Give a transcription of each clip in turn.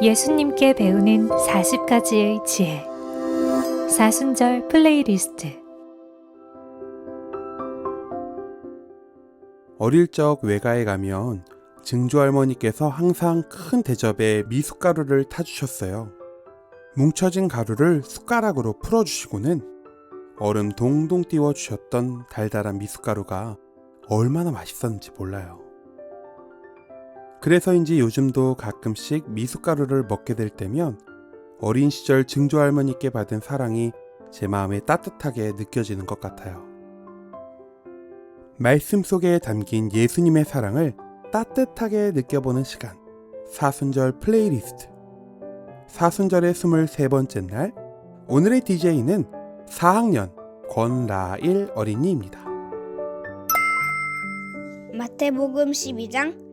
예수님께 배우는 40가지의 지혜. 사순절 플레이리스트. 어릴 적 외가에 가면 증조 할머니께서 항상 큰 대접에 미숫가루를 타주셨어요. 뭉쳐진 가루를 숟가락으로 풀어주시고는 얼음 동동 띄워주셨던 달달한 미숫가루가 얼마나 맛있었는지 몰라요. 그래서인지 요즘도 가끔씩 미숫가루를 먹게 될 때면 어린 시절 증조 할머니께 받은 사랑이 제 마음에 따뜻하게 느껴지는 것 같아요. 말씀 속에 담긴 예수님의 사랑을 따뜻하게 느껴보는 시간. 사순절 플레이리스트. 사순절의 23번째 날, 오늘의 DJ는 4학년 권라일 어린이입니다. 마태복음 12장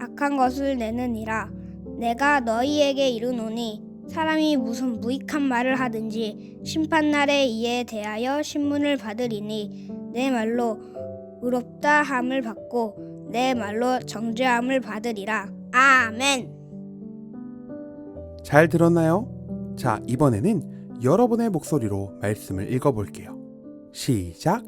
악한 것을 내느니라. 내가 너희에게 이르노니 사람이 무슨 무익한 말을 하든지 심판날에 이에 대하여 신문을 받으리니 내 말로 의롭다 함을 받고 내 말로 정죄함을 받으리라. 아멘. 잘 들었나요? 자, 이번에는 여러분의 목소리로 말씀을 읽어볼게요. 시작!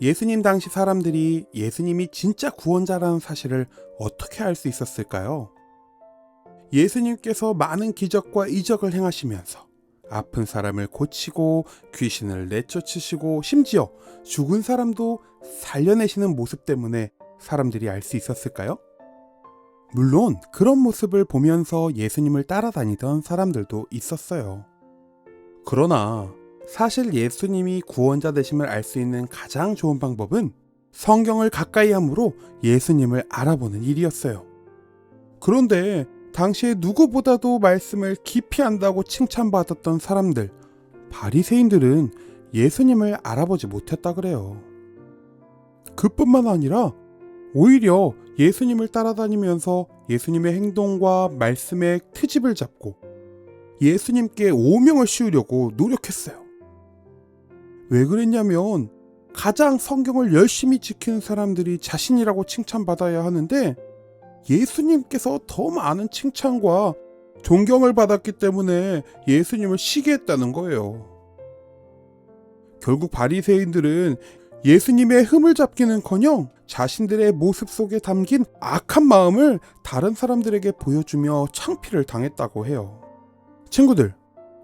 예수님 당시 사람들이 예수님이 진짜 구원자라는 사실을 어떻게 알 수 있었을까요? 예수님께서 많은 기적과 이적을 행하시면서 아픈 사람을 고치고 귀신을 내쫓으시고 심지어 죽은 사람도 살려내시는 모습 때문에 사람들이 알 수 있었을까요? 물론 그런 모습을 보면서 예수님을 따라다니던 사람들도 있었어요. 그러나 사실 예수님이 구원자 되심을 알 수 있는 가장 좋은 방법은 성경을 가까이 함으로 예수님을 알아보는 일이었어요. 그런데 당시에 누구보다도 말씀을 깊이 안다고 칭찬받았던 사람들, 바리새인들은 예수님을 알아보지 못했다 그래요. 그뿐만 아니라 오히려 예수님을 따라다니면서 예수님의 행동과 말씀의 트집을 잡고 예수님께 오명을 씌우려고 노력했어요. 왜 그랬냐면 가장 성경을 열심히 지키는 사람들이 자신이라고 칭찬받아야 하는데 예수님께서 더 많은 칭찬과 존경을 받았기 때문에 예수님을 시기 했다는 거예요. 결국 바리새인들은 예수님의 흠을 잡기는커녕 자신들의 모습 속에 담긴 악한 마음을 다른 사람들에게 보여주며 창피를 당했다고 해요. 친구들,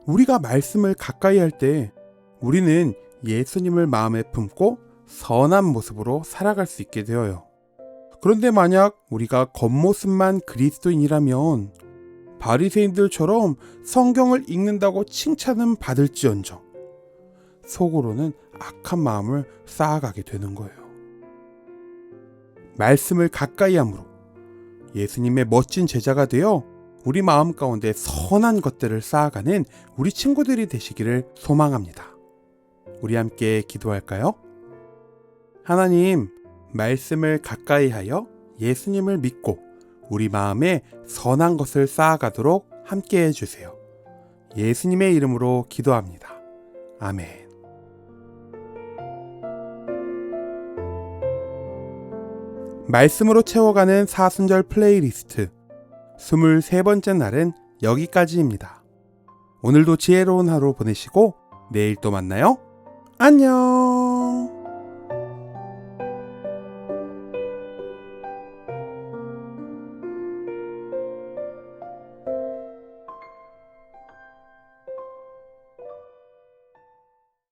우리가 말씀을 가까이 할 때 우리는 예수님을 마음에 품고 선한 모습으로 살아갈 수 있게 되어요. 그런데 만약 우리가 겉모습만 그리스도인이라면 바리새인들처럼 성경을 읽는다고 칭찬은 받을지언정 속으로는 악한 마음을 쌓아가게 되는 거예요. 말씀을 가까이 함으로 예수님의 멋진 제자가 되어 우리 마음 가운데 선한 것들을 쌓아가는 우리 친구들이 되시기를 소망합니다. 우리 함께 기도할까요? 하나님, 말씀을 가까이 하여 예수님을 믿고 우리 마음에 선한 것을 쌓아가도록 함께 해주세요. 예수님의 이름으로 기도합니다. 아멘. 말씀으로 채워가는 사순절 플레이리스트 23번째 날은 여기까지입니다. 오늘도 지혜로운 하루 보내시고 내일 또 만나요. 안녕!